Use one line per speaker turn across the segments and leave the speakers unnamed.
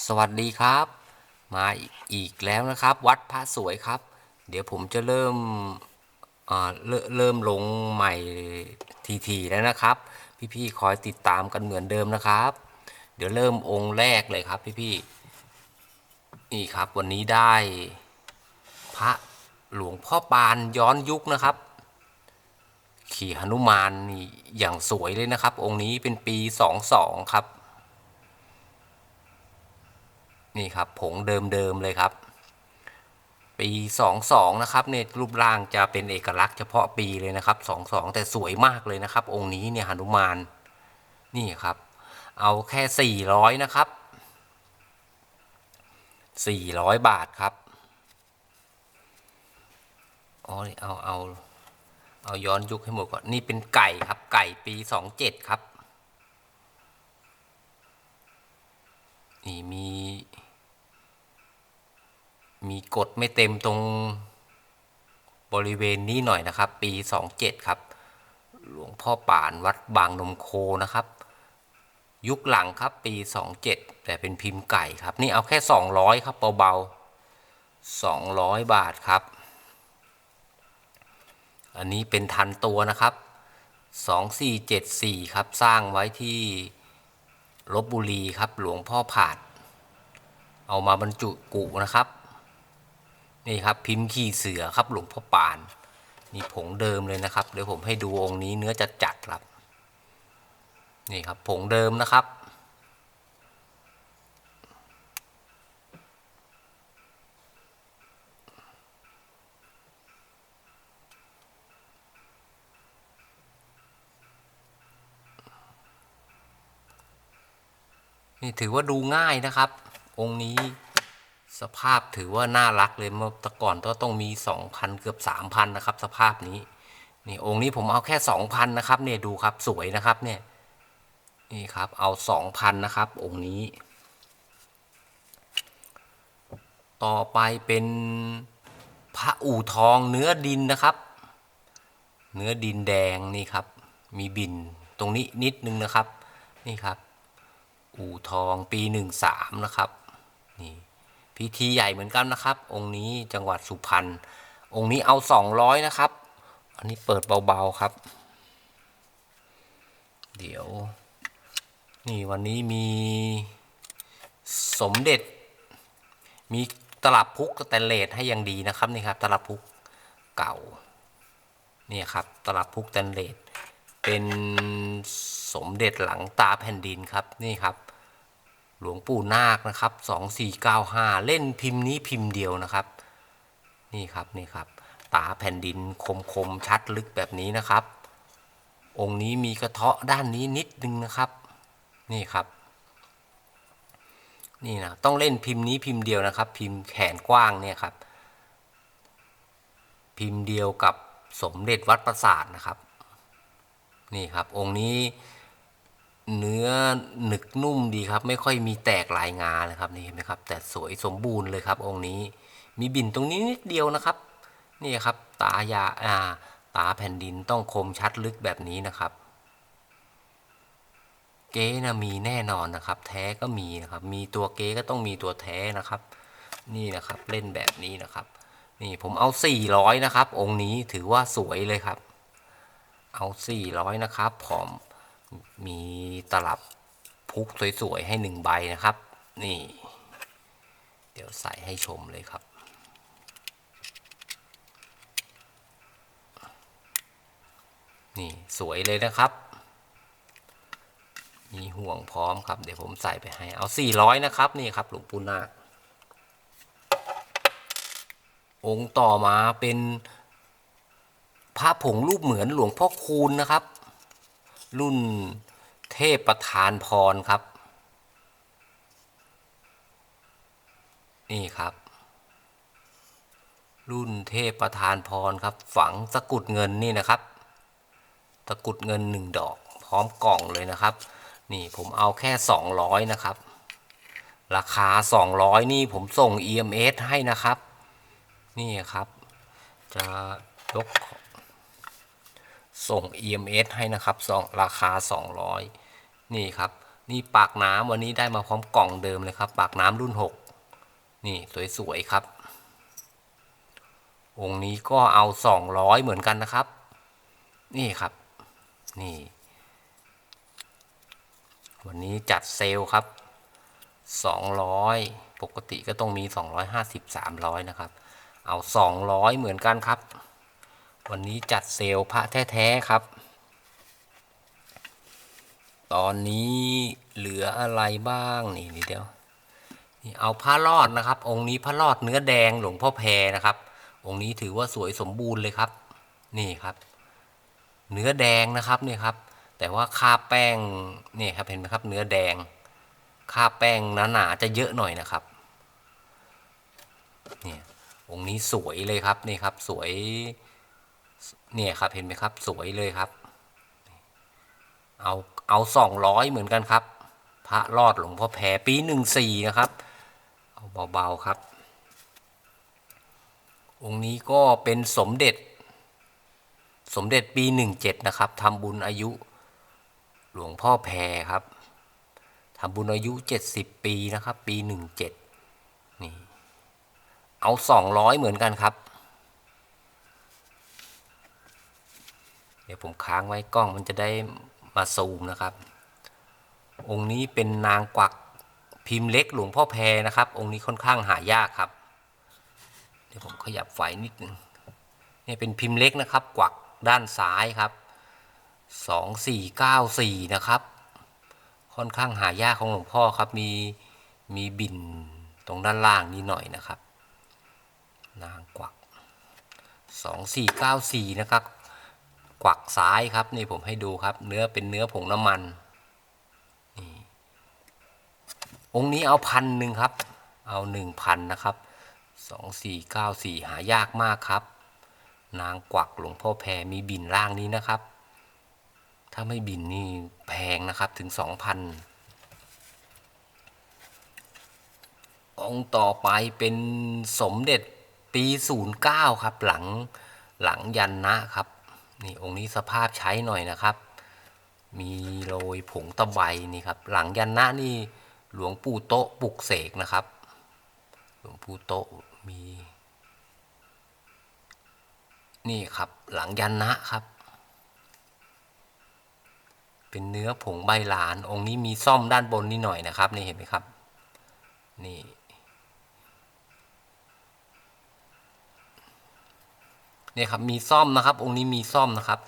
สวัสดีครับ มาอีกแล้วนะครับ วัดพระสวยครับ เดี๋ยวผมจะเริ่มเริ่มเริ่มลงใหม่ทีๆแล้วนะครับ พี่ๆคอยติดตามกันเหมือนเดิมนะครับ เดี๋ยวเริ่มองค์แรกเลยครับพี่ๆนี่ครับวันนี้ได้พระหลวงพ่อปานย้อนยุคนะครับ ขี่หนุมานนี่อย่างสวยเลยนะครับ องค์นี้เป็นปี22ครับ นี่ครับผงเดิมๆเลยครับ ปี 22 นะครับเนี่ยรูปร่างจะเป็นเอกลักษณ์เฉพาะปีเลยนะครับ 22 แต่สวยมากเลยนะครับ องค์นี้เนี่ยหนุมานนี่ครับ เอาแค่ 400 นะครับ 400 บาทครับอ๋อเอาเอาเอาย้อนยุคให้หมดก่อนนี่เป็นไก่ครับไก่ปี 27 ครับ นี่มี มี กดไม่เต็มตรงบริเวณนี้หน่อยนะครับ ปี 27 ครับ หลวงพ่อป่านวัดบางนมโคนะครับ ยุคหลังครับปี 27 แต่เป็นพิมพ์ไก่ครับ นี่เอาแค่ 200 ครับเบาๆ 200 บาทครับ อันนี้เป็นทันตัวนะครับ 2474 ครับ สร้างไว้ที่ลบบุรีครับหลวงพ่อผาด เอามาบรรจุกุนะครับ นี่ครับพิมพ์ขี้เสือครับหลวงพ่อปานนี่ผงเดิมเลยนะครับ เดี๋ยวผมให้ดูองค์นี้เนื้อจัดจัดครับ นี่ครับผงเดิมนะครับนี่ถือว่าดูง่ายนะครับ องค์นี้ สภาพถือว่าน่ารักเลยเมื่อแต่ก่อนก็ต้องมี 2,000 เกือบ 3,000 นะครับ สภาพนี้นี่องค์นี้ผมเอาแค่ 2,000 นะครับเนี่ยดูครับสวยนะครับเนี่ยนี่ครับเอา 2,000 นะครับ องค์นี้ ต่อไปเป็นพระอู่ทองเนื้อดินนะครับ เนื้อดินแดงนี่ครับ มีบินตรงนี้นิดนึงนะครับ นี่ครับ อู่ทองปีหนึ่งสามนะครับ พิธีใหญ่เหมือนกันนะครับ องค์นี้จังหวัดสุพรรณองค์นี้เอาสองร้อยนะครับ อันนี้เปิดเบาๆครับ เดี๋ยว นี่วันนี้มีสมเด็จ มีตลับพุกสแตนเลสให้ย่างดีนะครับนี่ครับ ตลับพุกเก่านี่ครับ ตลับพุกสแตนเลสเป็นสมเด็จหลังตาแผ่นดินครับนี่ครับ หลวงปู่นาคนะครับ2495 เล่นพิมพ์นี้พิมพ์เดียวนะครับ นี่ครับนี่ครับ ตาแผ่นดินคมคมชัดลึกแบบนี้นะครับ องค์นี้มีกระเทาะด้านนี้นิดนึงนะครับ นี่ครับ นี่นะต้องเล่นพิมพ์นี้พิมพ์เดียวนะครับ พิมพ์แขนกว้างเนี่ยครับ พิมพ์เดียวกับสมเด็จวัดประสาทนะครับ นี่ครับองค์นี้ เนื้อหนึกนุ่มดีครับ ไม่ค่อยมีแตกลายงาเลยครับนี่เห็นไหมครับ แต่สวยสมบูรณ์เลยครับ องค์นี้ มีบินตรงนี้นิดเดียวนะครับ นี่ครับ ตายาอ่า ตาแผ่นดินต้องคมชัดลึกแบบนี้นะครับ เก๊นะมีแน่นอนนะครับ แท้ก็มีนะครับ มีตัวเก๊ก็ต้องมีตัวแท้นะครับ นี่นะครับเล่นแบบนี้นะครับ นี่ผมเอา 400 นะครับ องค์นี้ถือว่าสวยเลยครับ เอา 400 นะครับพร้อม มีตลับพุกสวยๆ ให้หนึ่งใบนะครับ นี่ เดี๋ยวใส่ให้ชมเลยครับ นี่สวยเลยนะครับ มีห่วงพร้อมครับ เดี๋ยวผมใส่ไปให้ เอา 400 นะครับ นี่ครับหลวงปู่นาคองค์ต่อมาเป็นพระผงรูปเหมือนหลวงพ่อคูณนะครับ รุ่นเทพประธานพรครับ นี่ครับ รุ่นเทพประธานพรครับ ฝังตะกุดเงินนี่นะครับ ตะกุดเงินหนึ่งดอก พร้อมกล่องเลยนะครับ นี่ผมเอาแค่ 200 นะครับ ราคา 200 นี่ผมส่ง EMS ให้นะครับ นี่ครับ จะยก ส่ง EMS ให้นะครับสองราคา 200 นี่ครับ นี่ปากน้ำวันนี้ได้มาพร้อมกล่องเดิมเลยครับ ปากน้ำรุ่นหกนี่สวยๆครับ องค์นี้ก็เอาสองร้อยเหมือนกันนะครับ นี่ครับ นี่ วันนี้จัดเซลล์ครับสองร้อยปกติก็ต้องมีสองร้อยห้าสิบสามร้อยนะครับ เอาสองร้อยเหมือนกันครับ วันนี้จัดเซลล์พระแท้ๆครับ ตอนนี้เหลืออะไรบ้างนี่นี่เดียวนี่เอาผ้ารอดนะครับ องค์นี้ผ้ารอดเนื้อแดงหลวงพ่อแพรนะครับ องค์นี้ถือว่าสวยสมบูรณ์เลยครับ นี่ครับ เนื้อแดงนะครับนี่ครับ แต่ว่าค่าแป้งนี่ครับเห็นไหมครับ เนื้อแดง ค่าแป้งหนาๆจะเยอะหน่อยนะครับเนี่ยองค์นี้สวยเลยครับนี่ครับ สวย เนี่ยครับเห็นไหมครับ สวยเลยครับ เอาเอาสองร้อยเหมือนกันครับ พระรอดหลวงพ่อแพรปีหนึ่งสี่นะครับ เอาเบาๆครับ องค์นี้ก็เป็นสมเด็จ สมเด็จปีหนึ่งเจ็ดนะครับทำบุญอายุหลวงพ่อแพรครับทำบุญอายุเจ็ดสิบปีนะครับ ปีหนึ่งเจ็ดนี่เอาสองร้อยเหมือนกันครับ ดี๋ยวผมค้างไว้กล้องมันจะได้มาซูมนะครับ องค์นี้เป็นนางกวักพิมพ์เล็กหลวงพ่อแพรนะครับ องค์นี้ค่อนข้างหายากครับ เดี๋ยวผมขยับไฟนิดนึงเนี่ยเป็นพิมพ์เล็กนะครับ กวักด้านซ้ายครับสองสี่เก้าสี่นะครับ ค่อนข้างหายากของหลวงพ่อครับ มีมีบินตรงด้านล่างนี้หน่อยนะครับ นางกวักสองสี่เก้าสี่นะครับ กวักซ้ายครับนี่ผมให้ดูครับ เนื้อเป็นเนื้อผงน้ำมันนี่องค์นี้เอาพันหนึ่งครับ เอาหนึ่งพันนะครับสองสี่เก้าสี่หายากมากครับ นางกวักหลวงพ่อแพรมีบินล่างนี้นะครับ ถ้าไม่บินนี่แพงนะครับถึงสองพันองค์ต่อไปเป็นสมเด็จปีศูนย์เก้าครับ หลังหลังยันนะครับ นี่องค์นี้สภาพใช้หน่อยนะครับ มีโรยผงตะไบนี่ครับ หลังยันนะนี่หลวงปู่โตะปลุกเสกนะครับ หลวงปู่โตะมี นี่ครับหลังยันนะครับ เป็นเนื้อผงใบหลาน องค์นี้มีซ่อมด้านบนนี่หน่อยนะครับ นี่เห็นไหมครับ นี่ เนี่ยครับมีซ่อมนะครับ องค์นี้มีซ่อมนะครับ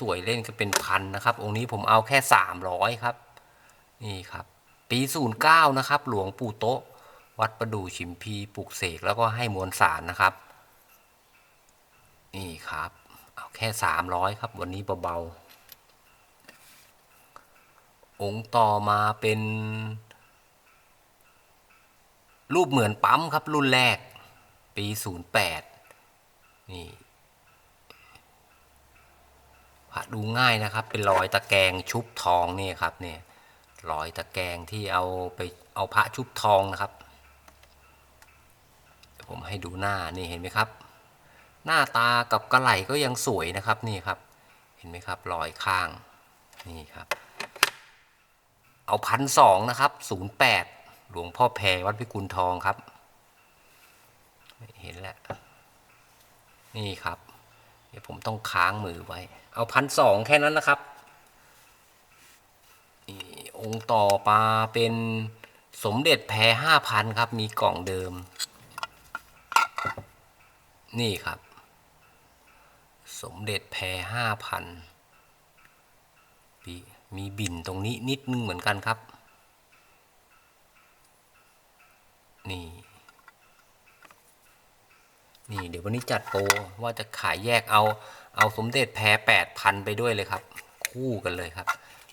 สวยๆเล่นก็เป็นพันนะครับ องค์นี้ผมเอาแค่สามร้อยครับ นี่ครับ ปีศูนย์เก้านะครับ หลวงปู่โตะวัดประดู่ชิมพีปลุกเสกแล้วก็ให้มวลสารนะครับ นี่ครับ เอาแค่สามร้อยครับ วันนี้เบาๆองค์ต่อมาเป็นรูปเหมือนปั๊มครับรุ่นแรก ปีศูนย์แปดนี่ พระดูง่ายนะครับ เป็นรอยตะแกรงชุบทองนี่ครับเนี่ยรอยตะแกรงที่เอาไปเอาพระชุบทองนะครับ ผมให้ดูหน้านี่เห็นไหมครับ หน้าตากับกระไหลก็ยังสวยนะครับนี่ครับ เห็นไหมครับรอยข้างนี่ครับ เอาพันสองนะครับศูนย์แปดหลวงพ่อแพรวัดพิกุลทองครับ เห็นแล้วนี่ครับ เดี๋ยวผมต้องค้างมือไว้ เอาพันสองแค่นั้นนะครับองค์ต่อมาเป็นสมเด็จแพรห้าพันครับ มีกล่องเดิม นี่ครับ สมเด็จแพรห้าพันมีบินตรงนี้นิดนึงเหมือนกันครับ นี่ นี่เดี๋ยววันนี้จัดโปรว่าจะขายแยกเอาเอาสมเด็จแพรแปดพันไปด้วยเลยครับ คู่กันเลยครับ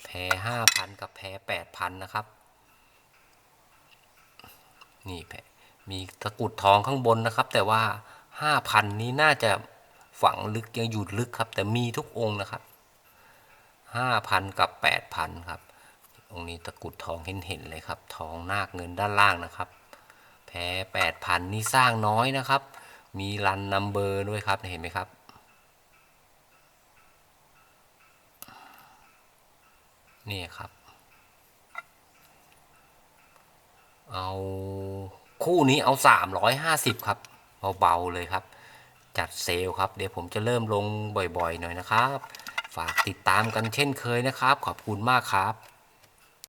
แพรห้าพันกับแพรแปดพันนะครับ นี่แพรมีตะกุดทองข้างบนนะครับ แต่ว่าห้าพันนี้น่าจะฝังลึกยังอยู่ลึกครับ แต่มีทุกองค์นะครับห้าพันกับแปดพันครับองค์นี้ตะกุดทองเห็นเห็นเลยครับ ทองนาคเงินด้านล่างนะครับ แพรแปดพันนี่สร้างน้อยนะครับ มีรันนัมเบอร์ด้วยครับเห็นไหมครับ นี่ครับ เอาคู่นี้เอา 350 ครับเบาๆเลยครับ จัดเซลครับ เดี๋ยวผมจะเริ่มลงบ่อยๆ หน่อยนะครับ ฝากติดตามกันเช่นเคยนะครับ ขอบคุณมากครับ